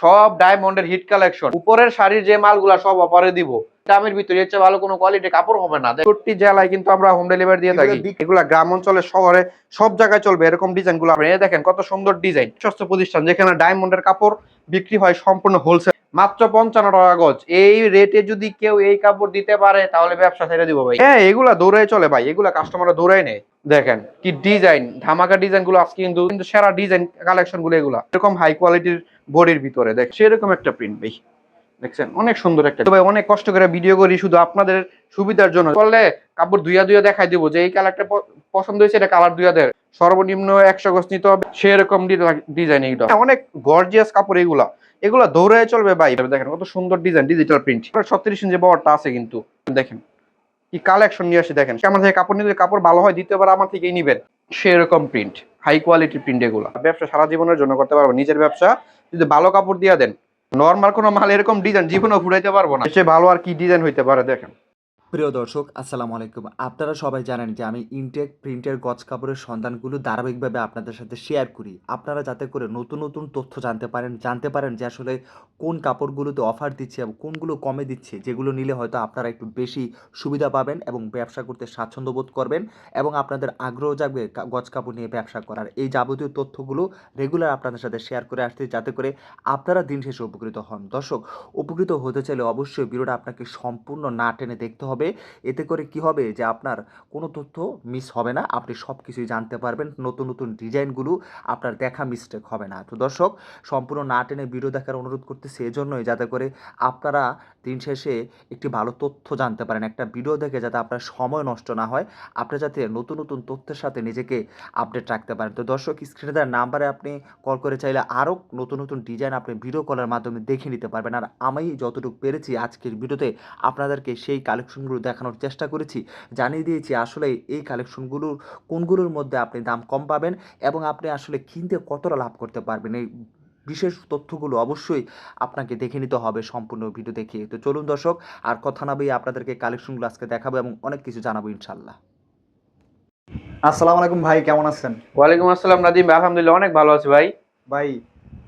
সব ডায়মন্ডের hit collection উপরের শাড়ির যে মালগুলা সব অফারে দিব। দামের ভিতরে হচ্ছে ভালো কোনো কোয়ালিটি কাপড় হবে না। ছোট্টি জেলায় কিন্তু আমরা হোম ডেলিভারি দিয়ে থাকি। এগুলো গ্রাম অঞ্চলে শহরে সব জায়গায় চলবে এরকম ডিজাইনগুলো। আপনি দেখেন কত সুন্দর ডিজাইন সস্ত প্রতিষ্ঠান যেখানে ডায়মন্ডের কাপড় বিক্রি হয় সম্পূর্ণ হোলসেল মাত্র পঞ্চান্ন টাকা গজ। এই রেটে যদি কেউ এই কাপড় দিতে পারে তাহলে ব্যবসা ছেড়ে দিব ভাই। হ্যাঁ এগুলা দৌড়াই চলে ভাই। এগুলা কাস্টমাররা দৌড়াই নেয়। দেখেন কি ডিজাইন ধামাকা ডিজাইনগুলো আজকে কিন্তু কিন্তু সেরা ডিজাইন কালেকশনগুলো এগুলা। এরকম হাই কোয়ালিটির বডির ভিতরে দেখ, সেরকম একটা প্রিন্ট ভাই। দেখছেন? অনেক সুন্দর একটা ভাই অনেক কষ্ট করে ভিডিও করি শুধু আপনাদের সুবিধার জন্য। করলে কাপড় দুইয়া দুইয়া দেখাই দিব যে এই কালারটা পছন্দ হয়েছে, এটা কালার দেয় সর্বনিম্ন একশো গজ নিতে হবে। সেরকম ডিজাইন এইগুলো অনেক গর্জিয়াস কাপড় এগুলা। এগুলা দৌড়ে চলবে ভাই। দেখেন কত সুন্দর ডিজাইন ডিজিটাল প্রিন্ট ছত্রিশ ইঞ্চি বড়টা আছে কিন্তু। দেখেন। কি কালেকশন নিয়ে আসি দেখেন। আমার থেকে কাপড় নিলে কাপড় ভালো হয়, দ্বিতীয়বার আমার থেকেই নিবেন। সেরকম প্রিন্ট হাই কোয়ালিটির প্রিন্ট এগুলো। ব্যবসা সারা জীবনের জন্য করতে পারব, নিজের ব্যবসা যদি ভালো কাপড় দিয়ে দেন। নর্মাল কোনো মাল এরকম ডিজাইন জীবনেও ঘুরাইতে পারব না। সে ভালো আর কি ডিজাইন হইতে পারে দেখেন। প্রিয় দর্শক, আসসালামু আলাইকুম। আপনারা সবাই জানেন যে আমি ইনটেক প্রিন্টের গজ কাপড়ের সন্ধানগুলো ধারাবাহিকভাবে আপনাদের সাথে শেয়ার করি। আপনারা যাতে করে নতুন নতুন তথ্য জানতে পারেন জানতে পারেন যে আসলে কোন কাপড়গুলোতে অফার দিচ্ছে এবং কোনগুলো কমে দিচ্ছে, যেগুলো নিলে হয়তো আপনারা একটু বেশি সুবিধা পাবেন এবং ব্যবসা করতে স্বাচ্ছন্দ্য বোধ করবেন এবং আপনাদের আগ্রহ জাগবে গজ কাপড় নিয়ে ব্যবসা করার। এই যাবতীয় তথ্যগুলো রেগুলার আপনাদের সাথে শেয়ার করে আসতে যাতে করে আপনারা দিন শেষে উপকৃত হন। দর্শক, উপকৃত হতে চাইলে অবশ্যই ভিডিওটা আপনাকে সম্পূর্ণ না টেনে দেখতে হবে। এতে করে কি হবে যে আপনার কোনো তথ্য মিস হবে না। আপনি সব কিছুই জানতে পারবেন। নতুন নতুন ডিজাইনগুলো আপনার দেখা মিস্টেক হবে না। তো দর্শক, সম্পূর্ণ না টেনে ভিডিও দেখার অনুরোধ করতেছি এজন্যই যাতে করে আপনারা দিন শেষে একটি ভালো তথ্য জানতে পারেন। একটা ভিডিও দেখে যাতে আপনার সময় নষ্ট না হয়। আপনি যাতে নতুন নতুন তথ্যের সাথে নিজেকে আপডেট রাখতে পারেন। তো দর্শক স্ক্রিনে দেওয়ার নাম্বারে আপনি কল করে চাইলে আরও নতুন নতুন ডিজাইন আপনি ভিডিও কলের মাধ্যমে দেখে নিতে পারবেন। আর আমি যতটুকু পেরেছি আজকের ভিডিওতে আপনাদেরকে সেই কালেকশনগুলো দেখানোর চেষ্টা করেছি। জানিয়ে দিয়েছি আসলে এই কালেকশনগুলোর কোনগুলোর মধ্যে আপনি দাম কম পাবেন এবং আপনি আসলে কিনতে কতটা লাভ করতে পারবেন এই বিশেষ তথ্যগুলো অবশ্যই আপনাকে দেখে নিতে হবে সম্পূর্ণ ভিডিও দেখে। তো চলুন দর্শক আর কথা না বলে আপনাদেরকে কালেকশনগুলো আজকে দেখাবো এবং অনেক কিছু জানাব ইনশাল্লাহ আসসালামু আলাইকুম ভাই কেমন আছেন? ওয়ালাইকুম আসসালাম ভাই, আলহামদুলিল্লাহ অনেক ভালো আছি ভাই। ভাই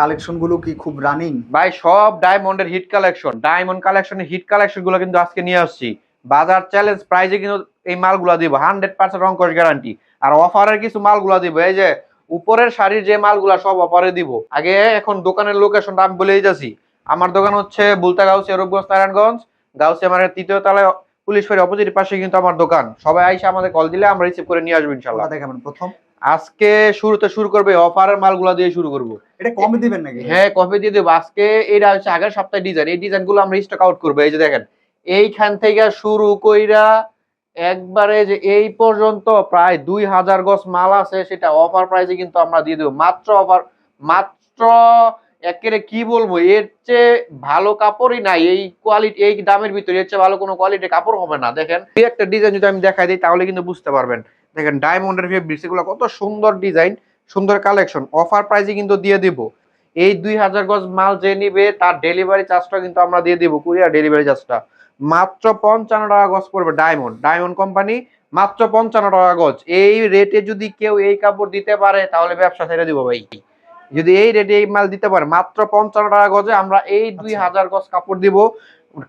কালেকশনগুলো কি খুব রানিং ভাই সব ডায়মন্ডের হিট কালেকশন ডায়মন্ড কালেকশনের হিট কালেকশনগুলো কিন্তু আজকে নিয়ে আসছি। বাজার চ্যালেঞ্জ প্রাইজে কিন্তু এই মালগুলা দিব হান্ড্রেড পার্সেন্ট অঙ্কশ গ্যারান্টি আর অফারের কিছু মালগুলা দিব এই যে উপরের শাড়ির যে মালগুলা সব অফারে দিব। আগে এখন দোকানের লোকেশনটা আমি বলেই যাচ্ছি। আমার দোকান হচ্ছে বুলতা গাউসিয়া রূপগঞ্জ নারায়ণগঞ্জ। গাউসিয়া মানে তৃতীয় তলায় পুলিশ ফেরি অপোজিট পাশে কিন্তু আমার দোকান। সবাই আইসে আমাদের কল দিলে আমরা রিসিভ করে নিয়ে আসব ইনশাল্লাহ। দেখাবেন প্রথম? আজকে শুরুতে শুরু করবে অফারের মালগুলা দিয়ে শুরু করব। এটা কমে দিবেন নাকি? হ্যাঁ কপি দিয়ে দেবো। আজকে এটা হচ্ছে আগের সপ্তাহে ডিজাইন এই ডিজাইনগুলো আমরা স্টক আউট করব। এই যে দেখেন এইখান থেকে শুরু কইরা একবারে যে এই পর্যন্ত প্রায় দুই হাজার গজ মাল আছে, সেটা অফার প্রাইসে কিন্তু আমরা দিয়ে দেবো। মাত্র অফার মাত্র একেরে কি বলব, এর চেয়ে ভালো কাপড়ই নাই। এই কোয়ালিটি এই দামের ভিতরে এর চেয়ে ভালো কোনো কোয়ালিটি কাপড় হবে না, দেখেন। এই একটা ডিজাইন যদি আমি দেখাই দিই, তাহলে কিন্তু বুঝতে পারবেন। দেখেন ডায়মন্ডের ফেব্রিক্স এগুলো কত সুন্দর ডিজাইন সুন্দর কালেকশন অফার প্রাইসে কিন্তু দিয়ে দিব। এই দুই হাজার গজ মাল যে নিবে, তার ডেলিভারি চার্জটা কিন্তু আমরা দিয়ে দিব কুরিয়ার ডেলিভারি চার্জটা মাত্র পঞ্চান্ন টাকা গজ পড়বে ডায়মন্ড। ডায়মন্ড কোম্পানি মাত্র পঞ্চান্ন টাকা গজ। এই রেটে যদি কেউ এই কাপড় দিতে পারে তাহলে ব্যবসা ছেড়ে দিব ভাই। যদি এই রেটে এই মাল দিতে পারে মাত্র পঞ্চান্ন টাকা গজে আমরা এই দুই আচ্ছা। হাজার গজ কাপড় দিব।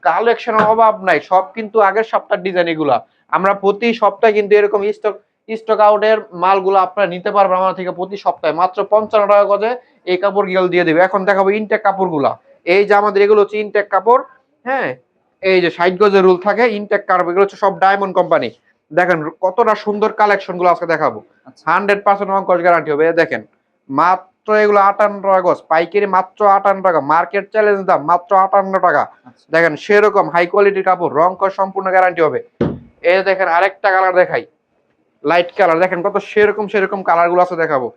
কালেকশনের অভাব নাই সব কিন্তু আগের সপ্তাহ ডিজাইন এগুলা। আমরা প্রতি সপ্তাহে কিন্তু এরকম স্টক স্টক আউটের মালগুলো আপনারা নিতে পারবেন আমার থেকে প্রতি সপ্তাহে। মাত্র পঞ্চান্ন টাকা গজে এই কাপড়গুলো দিয়ে দেবে। এখন দেখাবো ইনটেক কাপড়গুলা। এই যে আমাদের এগুলো হচ্ছে ইনটেক কাপড় হ্যাঁ? এই যে ষাট গজের রুল থাকে ইনটেক কাপড় এগুলো হচ্ছে সব ডায়মন্ড কোম্পানি দেখেন কতটা সুন্দর কালেকশনগুলো আজকে দেখাবো। হান্ড্রেড পার্সেন্ট অঙ্কশ গ্যারান্টি হবে। দেখেন মাত্র এগুলো আটান্ন টাকা গজ পাইকারি মাত্র আটান্ন টাকা মার্কেট চ্যালেঞ্জ দাম মাত্র আটান্ন টাকা। আচ্ছা। দেখেন সেরকম হাই কোয়ালিটির কাপড় রং সম্পূর্ণ গ্যারান্টি হবে। এই দেখেন আরেকটা কালার দেখাই লাইট কালার দেখেন কত সেরকম সেরকম কালারগুলো আছে দেখাবো।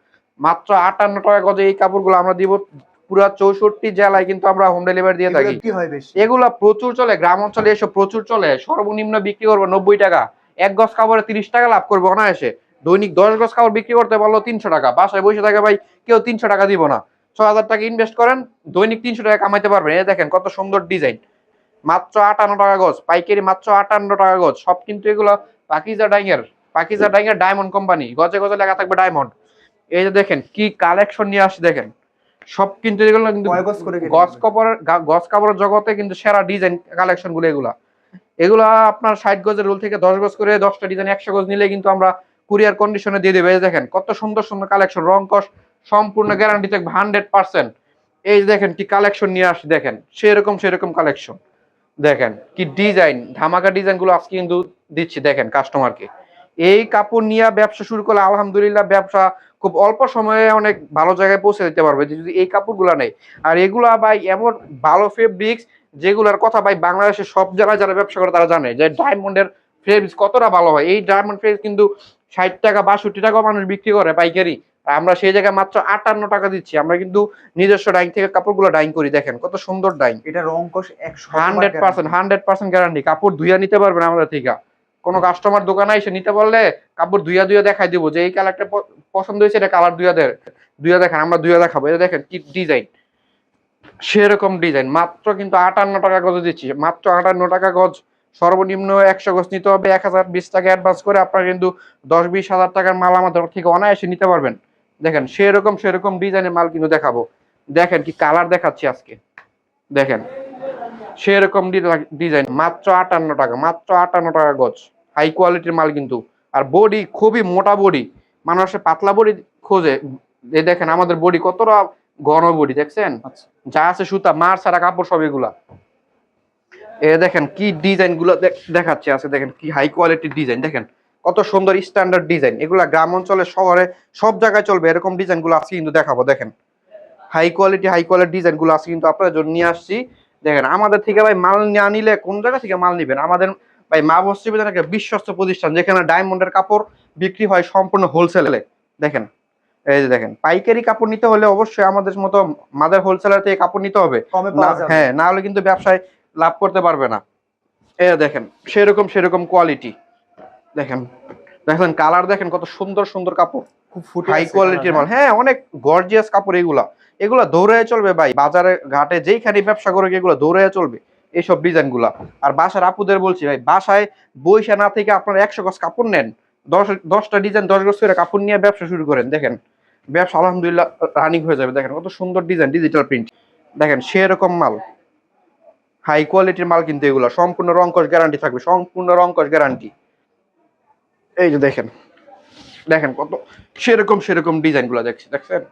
মাত্র আটান্ন টাকা গজে এই কাপড়গুলো আমরা দিব পুরা চৌষট্টি জেলায় কিন্তু আমরা হোম ডেলিভারি দিয়ে থাকি। এগুলো প্রচুর চলে গ্রাম অঞ্চলে এসব প্রচুর চলে। সর্বনিম্ন বিক্রি করব নব্বই টাকা। এক গজ কাপড়ে তিরিশ টাকা লাভ করব অনায়াসে। দৈনিক দশ গজ খাবার বিক্রি করতে পারল তিনশো টাকা। বাসায় বসে থাকে ভাই কেউ তিনশো টাকা দিব না। ছ হাজার টাকা ইনভেস্ট করেন দৈনিক তিনশো টাকা কামাইতে পারবেন। এই দেখেন কত সুন্দর ডিজাইন মাত্র আটান্ন টাকা গজ পাইকারি মাত্র আটান্ন টাকা গজ। সব কিন্তু এগুলো পাকিজা ডাইঙের পাকিজা ডাইঙের ডায়মন্ড কোম্পানি গজে গজে লেখা থাকবে ডায়মন্ড এই যে দেখেন কি কালেকশন নিয়ে আসছে দেখেন। সব কিন্তু এগুলো কিন্তু গস দিবেন? গস কাপড়ের জগতে কিন্তু সেরা ডিজাইন কালেকশনগুলো এগুলা। এগুলা আপনার ষাট গজের রোল থেকে দশ গজ করে দশটা ডিজাইন একশো গজ নিলে কিন্তু আমরা কুরিয়ার কন্ডিশনে দিয়ে দেবে। এই দেখেন কত সুন্দর সুন্দর কালেকশন রং কস সম্পূর্ণ গ্যারান্টি থাকবে হান্ড্রেড পার্সেন্ট এই দেখেন কি কালেকশন নিয়ে আসি দেখেন সেরকম সেরকম কালেকশন দেখেন কি ডিজাইন ধামাকা ডিজাইনগুলো আজকে কিন্তু দিচ্ছি দেখেন কাস্টমারকে এই কাপড় নিয়ে ব্যবসা শুরু করলে আলহামদুলিল্লাহ ব্যবসা খুব অল্প সময়ে অনেক ভালো জায়গায় পৌঁছে দিতে পারবে যদি এই কাপড়গুলো নেই। আর এগুলা ভাই এমন ভালো ফেব্রিক্স যেগুলোর কথা ভাই বাংলাদেশের সব জায়গায় যারা ব্যবসা করে তারা জানে যে ডায়মন্ডের ফেব্রিক্স কতটা ভালো হয়। এই ডায়মন্ড ফেব্রিক্স কিন্তু ষাট টাকা বাষট্টি টাকা মানুষ বিক্রি করে পাইকারি। আর আমরা সেই জায়গায় মাত্র আটান্ন টাকা দিচ্ছি। আমরা কিন্তু নিজস্ব ডাইং থেকে কাপড়গুলো ডাইং করি দেখেন কত সুন্দর ডাইং এটা রং কষ একশো hundred percent hundred percent guarantee কাপড় ধুইয়া নিতে পারবেন আমাদের থেকে। কোনো কাস্টমার দোকানে এসে নিতে পারলে কাপড় ধুইয়া ধুইয়া দেখাই দিব যে এই কালারটা পছন্দ হয়েছে, এটা কালার ধুইয়া দেয় ধুইয়া দেখেন, আমরা ধুইয়া দেখাবো। এটা দেখেন কি ডিজাইন সেরকম ডিজাইন মাত্র কিন্তু আটান্ন টাকা গজ দিচ্ছি। মাত্র আটান্ন টাকা গজ। সর্বনিম্ন একশো গজ নিতে হবে। এক হাজার বিশ টাকা অ্যাডভান্স করে আপনারা কিন্তু দশ বিশ হাজার টাকার মাল আমাদের থেকে অনায়াসে নিতে পারবেন। দেখেন, সেরকম সেরকম ডিজাইনের মাল কিন্তু দেখাবো। দেখেন কি কালার দেখাচ্ছি আজকে। দেখেন, সেরকম ডিজাইন মাত্র আটান্ন টাকা, মাত্র আটান্ন টাকা গজ। হাই কোয়ালিটির মাল কিন্তু। আর বডি খুবই মোটা বডি মানুষের পাতলা বডি খোঁজে। এই দেখেন আমাদের বডি কতটা ঘন বডি দেখছেন? আচ্ছা। যা আছে সুতা মার সারা কাপড় সব এগুলা। এ দেখেন কি ডিজাইনগুলো দেখাচ্ছে আছে দেখেন কি হাই কোয়ালিটির ডিজাইন দেখেন কত সুন্দর স্ট্যান্ডার্ড ডিজাইন এগুলা গ্রাম অঞ্চলে শহরে সব জায়গায় চলবে। এরকম ডিজাইনগুলো আজকে কিন্তু দেখাবো দেখেন। হাই কোয়ালিটি হাই কোয়ালিটি ডিজাইনগুলো আজকে কিন্তু আপনাদের জন্য নিয়ে আসছি। দেখেন আমাদের থেকে ভাই মাল না নিলে কোন জায়গা থেকে মাল নিবেন? আমাদের ভাই মা বস্ত্রী বাজার একটা বিশ্বস্ত প্রতিষ্ঠান যেখানে ডায়মন্ডের কাপড় বিক্রি হয় সম্পূর্ণ হোলসেলে। দেখেন এই যে দেখেন পাইকারি কাপড় নিতে হলে অবশ্যই আমাদের মতো মাদার হোলসেলার থেকে কাপড় নিতে হবে। হ্যাঁ না হলে কিন্তু ব্যবসায় লাভ করতে পারবে না। এ দেখেন সেরকম সেরকম কোয়ালিটি দেখেন দেখেন কালার দেখেন কত সুন্দর সুন্দর কাপড়। খুব ফুটে হাই কোয়ালিটির মাল। হ্যাঁ অনেক গর্জিয়াস কাপড় এগুলা। এগুলা দৌড়ে চলবে ভাই বাজারে ঘাটে যেইখানে ব্যবসা করে এগুলো দৌড়ে চলবে। এইসব ডিজাইনগুলা আর বাসার আপুদের বলছি ভাই, বাসায় বইসা না থেকে আপনারা একশো গজ কাপড় নেন। দশ, দশটা ডিজাইন, দশ গজ করে কাপড় নিয়ে ব্যবসা শুরু করেন, দেখেন। ব্যবসা আলহামদুলিল্লাহ রানিং হয়ে যাবে, দেখেন। কত সুন্দর ডিজাইন ডিজিটাল প্রিন্ট দেখেন, সেরকম মাল। হাই কোয়ালিটির মাল কিন্তু এগুলো। সম্পূর্ণ রংকশ গ্যারান্টি থাকবে, সম্পূর্ণ রংকশ গ্যারান্টি এই যে দেখেন দেখেন কত সেরকম সেরকম ডিজাইনগুলো দেখছি, দেখছেন?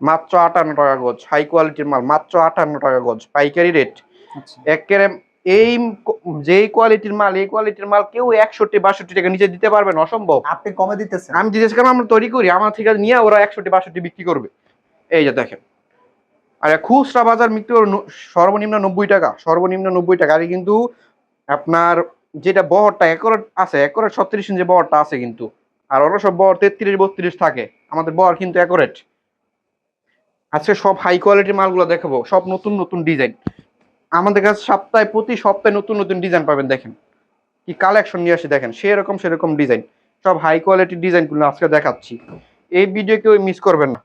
মাত্র আটান্ন টাকা গজ হাই কোয়ালিটির মাল, মাত্র আটান্ন টাকা গজ, পাইকারি রেট। একেবারে এই যেই কোয়ালিটির মাল এই কোয়ালিটির মাল কেউ একষট্টি বাষট্টি টাকা নিচে দিতে পারবে না অসম্ভব। আপনি কমে দিতেছেন। আমি জিজ্ঞেস করলাম আমরা তৈরি করি আমার থেকে নিয়ে ওরা একষট্টি বাষট্টি বিক্রি করবে। এই যে দেখেন। আর খুচরা বাজার বিক্রি করে সর্বনিম্ন নব্বই টাকা সর্বনিম্ন নব্বই টাকা। আর কিন্তু আপনার যেটা বহরটা একরেট আছে একরেট ছত্রিশ ইঞ্চি বহরটা আছে কিন্তু। আর ওরা সব বহর তেত্রিশ বত্রিশ থাকে। আমাদের বহর কিন্তু একরেট। আজকে সব হাই কোয়ালিটির মালগুলো দেখাবো সব নতুন নতুন ডিজাইন আমাদের কাছে সপ্তাহে প্রতি সপ্তাহে নতুন নতুন ডিজাইন পাবেন দেখেন। কি কালেকশন নিয়ে আসি দেখেন সেরকম সেরকম ডিজাইন সব হাই কোয়ালিটির ডিজাইনগুলো আজকে দেখাচ্ছি। এই ভিডিও কেউ মিস করবেন না।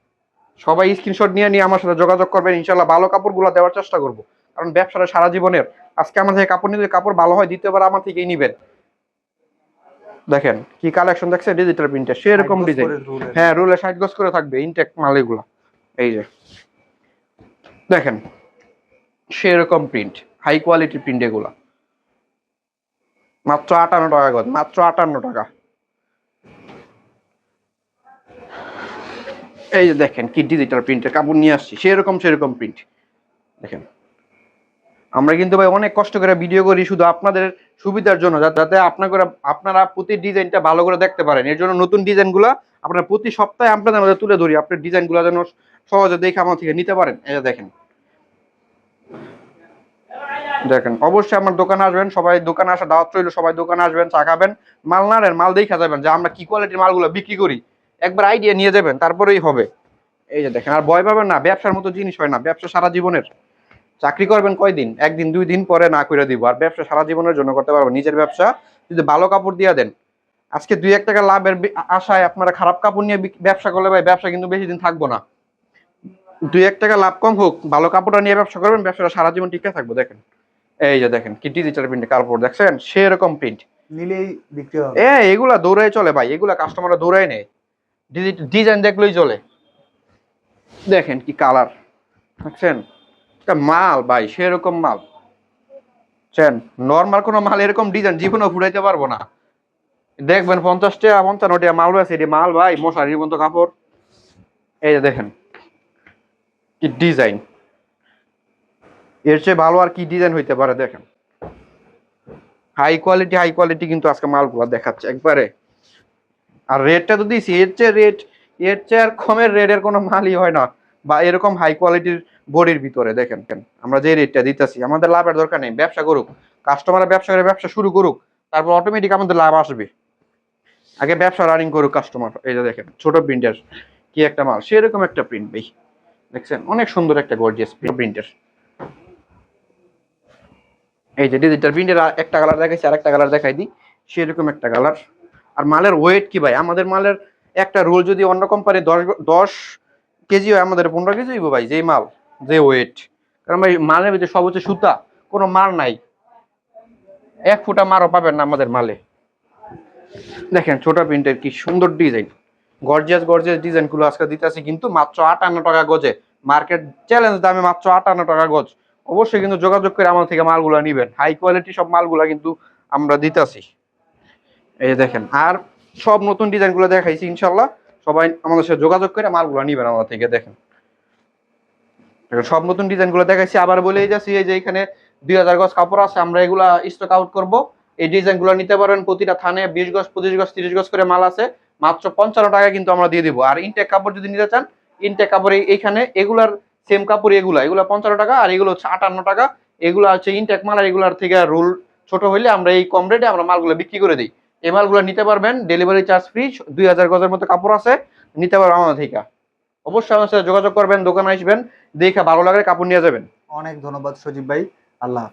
সবাই স্ক্রিনশট নিয়ে নিয়ে আমার সাথে যোগাযোগ করবেন ইনশাল্লাহ ভালো কাপড়গুলো দেওয়ার চেষ্টা করব। কারণ ব্যবসাটা সারা জীবনের। আজকে আমার থেকে কাপড় নিলে কাপড় ভালো হয় দ্বিতীয়বার আমার থেকেই নিবেন। দেখেন কি কালেকশন দেখছে ডিজিটাল প্রিন্টে সেরকম ডিজাইন হ্যাঁ রুলে ষাট গজ করে থাকবে ইনটেক মাল এগুলো এই যে। দেখেন সেরকম প্রিন্ট হাই কোয়ালিটি প্রিন্ট এগুলো। মাত্র আটান্ন টাকা গজ, মাত্র আটান্ন টাকা। এই যে দেখেন কি ডিজিটাল প্রিন্টের কাপড় নিয়ে আসছি, সেরকম সেরকম প্রিন্ট দেখেন, আমরা কিন্তু ভাই অনেক কষ্ট করে ভিডিও করি শুধু আপনাদের সুবিধার জন্য যাতে আপনারা আপনারা প্রতি ডিজাইনটা ভালো করে দেখতে পারেন। এর জন্য নতুন ডিজাইনগুলো আপনারা প্রতি সপ্তাহে আপনাদের মধ্যে তুলে ধরি আপনার ডিজাইনগুলো যেন সহজে দেখে আমার থেকে নিতে পারেন। যে দেখেন দেখেন, অবশ্যই আমার দোকানে আসবেন, সবাই দোকানে আসা দাওয়াত রইল, সবাই দোকানে আসবেন, চা খাবেন, মাল না নেন, মাল দেখা যাবেন যে আমরা কি কোয়ালিটির মালগুলো বিক্রি করি। একবার আইডিয়া নিয়ে যাবেন, তারপরেই হবে। এই যে দেখেন, আর ভয় পাবেন না, ব্যবসার মতো জিনিস হয় না, ব্যবসা সারা জীবনের। চাকরি করবেন কয়দিন? একদিন, দুই দিন পরে না করে দিব, আর ব্যবসা সারা জীবনের জন্য করতে পারবেন নিজের ব্যবসা যদি ভালো কাপড় দিয়ে দেন। আজকে দুই এক টাকা লাভের আশায় আপনারা খারাপ কাপড় নিয়ে ব্যবসা করলে ভাই, ব্যবসা কিন্তু বেশি দিন থাকব না। দুই এক টাকা লাভ কম হোক, ভালো কাপড়টা নিয়ে ব্যবসা করবেন, ব্যবসাটা সারা জীবন টিকে থাকব, দেখেন। এই যে দেখেন কি ডিজিটাল প্রিন্টে কাপড় দেখছেন? সেরকম প্রিন্ট নিলেই বিক্রি হবে। এ এগুলা দৌড়াই চলে ভাই এগুলা কাস্টমাররা দৌড়াই নেয়। ডিজাইন দেখলেই চলে। দেখেন কি কালার দেখছেন? মাল ভাই সেরকম মাল। চেন নর্মাল কোনো মাল এরকম ডিজাইন জীবনেও ফুটাইতে পারব না। দেখবেন পঞ্চাশ টাকা পঞ্চান্ন টাকা মাল আছে এটি মাল ভাই মশারির মতো কাপড়। এই যে দেখেন কি ডিজাইন এর চেয়ে ভালো আর কি ডিজাইন হইতে পারে দেখেন। হাই কোয়ালিটি হাই কোয়ালিটি কিন্তু আজকে মালগুলো দেখাচ্ছে একবারে। আর রেটটা তো দিছি এর চেয়ে রেট, এর চেয়ে আর কমের রেটের কোনো মালই হয় না। বা এরকম হাই কোয়ালিটির বডির ভিতরে দেখেন কেন আমরা যে রেটটা দিতেছি, আমাদের লাভের দরকার নেই, ব্যবসা করুক। কাস্টমার ব্যবসা করে ব্যবসা শুরু করুক, তারপর অটোমেটিক আমাদের লাভ আসবে। আগে ব্যবসা রানিং করুক কাস্টমার এই যে দেখেন, ছোট প্রিন্টের কি একটা মাল, সেরকম একটা প্রিন্ট ভাই দেখছেন? অনেক সুন্দর একটা গর্জিয়াস প্রিন্টের এই যে ডিজিটাল প্রিন্টের একটা কালার দেখাইছি আর একটা কালার দেখাই দিই, সেরকম একটা কালার আর মালের ওয়েট কি ভাই? আমাদের মালের একটা রোল যদি অন্য কোম্পানি দশ দশ কেজি হয়, আমাদের পনেরো কেজি হইব ভাই যে মাল, যে ওয়েট কারণ ভাই, মালের ভিতরে সব হচ্ছে সুতা, কোনো মাল নাই। এক ফুটা মারও পাবেন না আমাদের মালে। দেখেন, ছোট প্রিন্টের কি সুন্দর ডিজাইন। গর্জিয়াস গর্জিয়াস ডিজাইনগুলো আজকে দিতেছি, কিন্তু মাত্র আটান্ন টাকা গজে। মার্কেট চ্যালেঞ্জ দামে মাত্র আটান্ন টাকা গজ। অবশ্যই কিন্তু যোগাযোগ করে আমার থেকে মালগুলা নিবেন। হাই কোয়ালিটি সব মালগুলা কিন্তু আমরা দিতেছি। এই দেখেন, আর সব নতুন ডিজাইনগুলো দেখাইছি ইনশাল্লাহ সবাই আমাদের সাথে যোগাযোগ করে মালগুলো নিবেন আমার থেকে, দেখেন। সব নতুন ডিজাইনগুলো দেখাইছি, আবার বলেই যাচ্ছি, এই যে এখানে দুই হাজার গজ কাপড় আছে, আমরা এগুলা স্টক আউট করব। এই ডিজাইনগুলো নিতে পারবেন প্রতিটা থানে বিশ গজ, পঁচিশ গজ, তিরিশ গজ করে মাল আছে। মাত্র পঞ্চান্ন টাকা কিন্তু আমরা দিয়ে দিব। আর ইনটেক কাপড় যদি নিতে চান ইনটেক কাপড় এইখানে এগুলার সেম কাপড় এগুলা, এগুলো পঞ্চান্ন টাকা আর এগুলো হচ্ছে আটান্ন টাকা। এগুলো হচ্ছে ইনটেক মাল আর এগুলার থেকে রোল ছোট হইলে আমরা এই কম রেটে আমরা মালগুলো বিক্রি করে দিই। এই মালগুলো নিতে পারবেন ডেলিভারি চার্জ ফ্রি দুই হাজার গজের মতো কাপড় আছে, নিতে পারবেন আমাদের থেকে। অবশ্যই আমার সাথে যোগাযোগ করবেন, দোকানে আসবেন, দেখে ভালো লাগলে কাপড় নিয়ে যাবেন। অনেক ধন্যবাদ সজীব ভাই, আল্লাহ